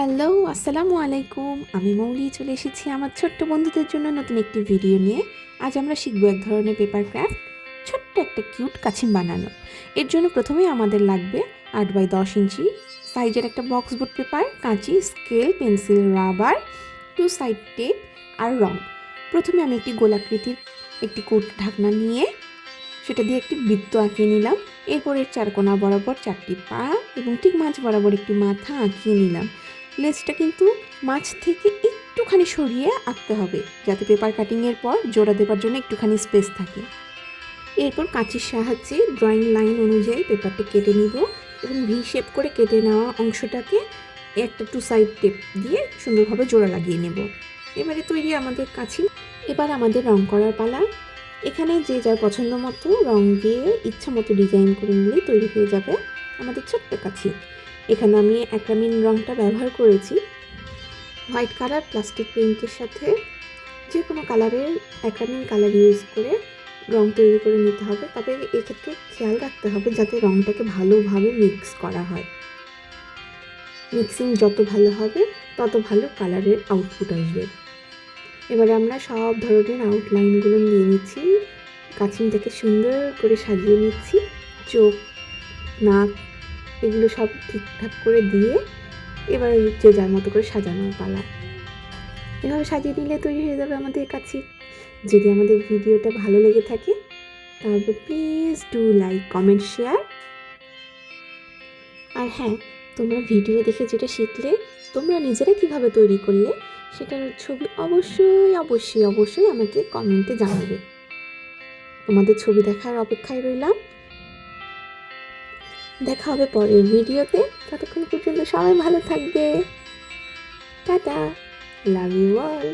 Hello, আসসালামু আলাইকুম। আমি মৌলি, চলে এসেছি আমার ছোট্ট বন্ধুদের জন্য নতুন একটি ভিডিও নিয়ে। আজ আমরা শিখব এক ধরনের পেপার ক্রাফট ছোট্ট একটা কিউট কাছিম বানানো। এর জন্য প্রথমেই আমাদের লাগবে আট বাই দশ ইঞ্চি সাইজের একটা বক্স বোর্ড পেপার কাঁচি scale pencil rubber two side tape আর রং। প্রথমে আমি একটি গোলাকৃতির একটি কোট ঢাকনা নিয়ে সেটা দিয়ে একটি বৃত্ত আঁকিয়ে নিলাম। এরপর এর চারকোনা বরাবর চারটি পা এবং ঠিক মাঝ বরাবর একটি মাথা আঁকিয়ে নিলাম। লেজটা কিন্তু মাছ থেকে একটুখানি সরিয়ে আঁকতে হবে, যাতে পেপার কাটিংয়ের পর জোড়া দেবার জন্য একটুখানি স্পেস থাকে। এরপর কাঁচির সাহায্যে ড্রয়িং লাইন অনুযায়ী পেপারটা কেটে নিব এবং ভি শেপ করে কেটে নেওয়া অংশটাকে একটা টু সাইড টেপ দিয়ে সুন্দরভাবে জোড়া লাগিয়ে নেব। এবারে তৈরি আমাদের কাছি এবার আমাদের রং করার পালা। এখানে যে যার পছন্দ মতো রং দিয়ে ইচ্ছা মতো ডিজাইন করে নিলেই তৈরি হয়ে যাবে আমাদের ছোট্ট কাছি এখানে আমি অ্যাক্রামিন রংটা ব্যবহার করেছি। হোয়াইট কালার, প্লাস্টিক পেইন্টের সাথে যে কোনো কালারের অ্যাক্রামিন কালার ইউজ করে রং তৈরি করে নিতে হবে। তবে এক্ষেত্রে খেয়াল রাখতে হবে যাতে রংটাকে ভালোভাবে মিক্স করা হয়। মিক্সিং যত ভালো হবে, তত ভালো কালারের আউটপুট আসবে। এবারে আমরা সব ধরনের আউটলাইনগুলো নিয়ে নিচ্ছি। কাছিমটাকে সুন্দর করে সাজিয়ে নিচ্ছি। চোখ, নাক এগুলো সব ঠিকঠাক করে দিয়ে এবার যে যার মতো করে সাজানোর পালা। এভাবে সাজিয়ে নিলে তৈরি হয়ে যাবে আমাদের কাছে। যদি আমাদের ভিডিওটা ভালো লেগে থাকে, তাহলে please do like comment share আর হ্যাঁ তোমরা ভিডিও দেখে যেটা শিখলে, তোমরা নিজেরা কীভাবে তৈরি করলে, সেটার ছবি অবশ্যই অবশ্যই অবশ্যই আমাকে কমেন্টে জানাবে। তোমাদের ছবি দেখার অপেক্ষায় রইলাম। দেখা হবে পরের ভিডিওতে। ততক্ষণ পর্যন্ত সবাই ভালো থাকবে। Tata love you all